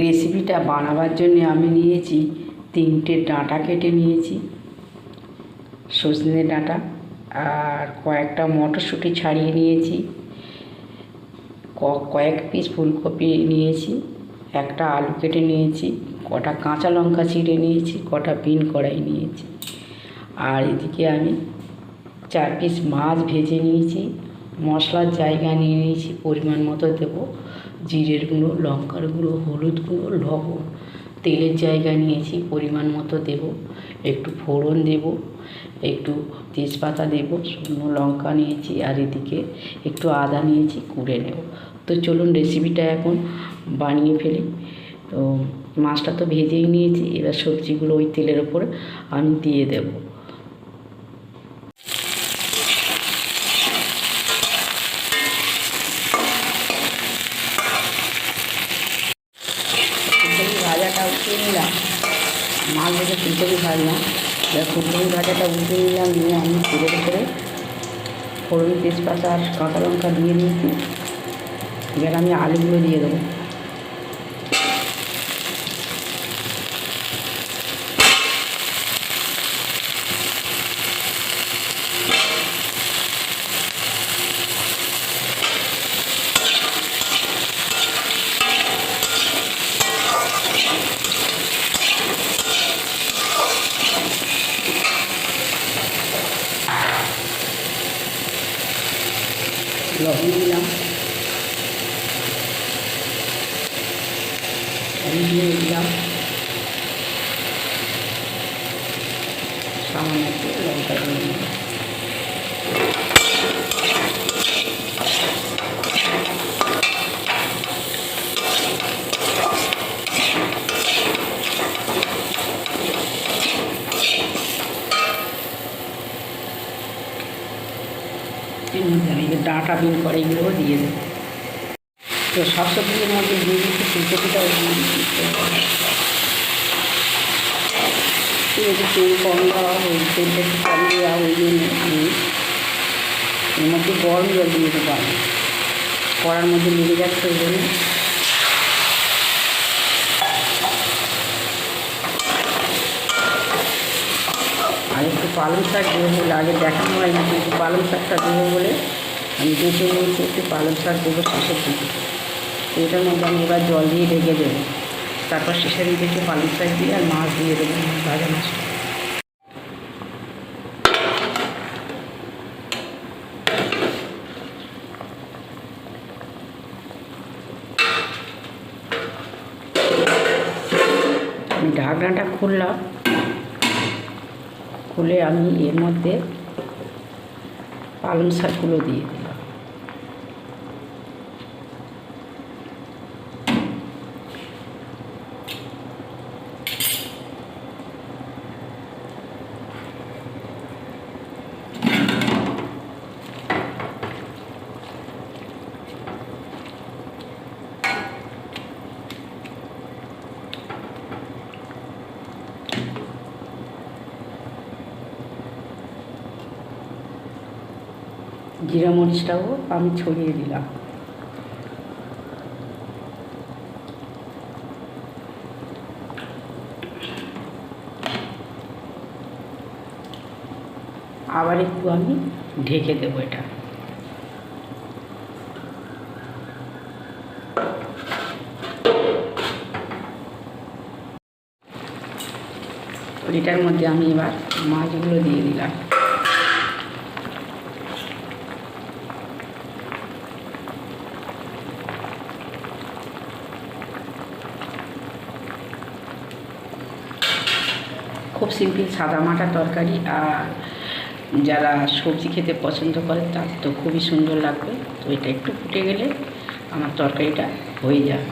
রেসিপিটা বানাবার জন্য আমি নিয়েছি তিনটে ডাঁটা কেটে নিয়েছি, সজনে ডাঁটা আর কয়েকটা মটরশুঁটি ছাড়িয়ে নিয়েছি কয়েক পিস ফুলকপি নিয়েছি, একটা আলু কেটে নিয়েছি, কটা কাঁচা লঙ্কা ছিঁড়ে নিয়েছি, কটা বিন কড়াই নিয়েছি। আর এদিকে আমি চার পিস মাছ ভেজে নিয়েছি, মশলার জায়গা নিয়ে নিয়েছি, পরিমাণ মতো দেবো। জিরের গুঁড়ো, লঙ্কার গুঁড়ো, হলুদ গুঁড়ো, লবণ। তেলের জায়গা নিয়েছি, পরিমাণ মতো দেবো। একটু ফোড়ন দেবো, একটু তেজপাতা দেবো, শুকনো লঙ্কা নিয়েছি, আর এদিকে একটু আদা নিয়েছি, কুড়ে নেব। তো চলুন রেসিপিটা এখন বানিয়ে ফেলি। তো মাছটা তো ভেজেই নিয়েছি, এবার সবজিগুলো ওই তেলের ওপর আমি দিয়ে দেবো। উঠিয়ে নিলাম। মাল দেখে ফুলকপি ভাজলাম। এবার ফুলকপি ভাজাটা উঠে নিলাম, নিয়ে আমি তেলের উপরে ফোড়ন, তেজপাতা আর কাঁচা লঙ্কা দিয়ে নিয়েছি এবার আমি আলুগুলো দিয়ে দেবো। লবণ দিলাম হলুদ দিয়ে দিলাম সামান্য একটু লঙ্কা দিয়ে দিলাম এর মধ্যে আমি যে ডাঁটা বিন করে এগুলোও দিয়ে দেবো তো সব সবজির মধ্যে দিয়ে দিচ্ছি ফুলকপিটাও তেল কম দেওয়া ওই তেলটা একটু কম দেওয়া ওই জন্য এর মধ্যে গরম জল দিয়ে দেবো আমি। কড়ার মধ্যে লেগে যাচ্ছে ওই জন্য। আর একটু পালং শাক দেবো বলে আগে দেখানো হয়নি, কিন্তু পালং শাকটা দেবো বলে আমি দেখে নিয়েছি একটু পালং শাক দেবো শেষের দিকে এটার মধ্যে আমি এবার জল দিয়ে ঢেকে দেবো। তারপর শেষের দিকে একটু পালং শাক দিয়ে আর মাছ দিয়ে দেবো, ভাজা মাছ। ঢাকনাটা খুললাম। খুলে আমি এর মধ্যে পালং শাকগুলো দিয়ে দিলাম জিরা মরিচটাও আমি ছড়িয়ে দিলাম। আবার একটু আমি ঢেকে দেবো এটা। এটার মধ্যে আমি এবার মাছগুলো দিয়ে দিলাম। খুব সিম্পল সাদা মাটা তরকারি আর যারা সবজি খেতে পছন্দ করে তার তো খুবই সুন্দর লাগবে। তো এটা একটু ফুটে গেলে আমার তরকারিটা হয়ে যায়।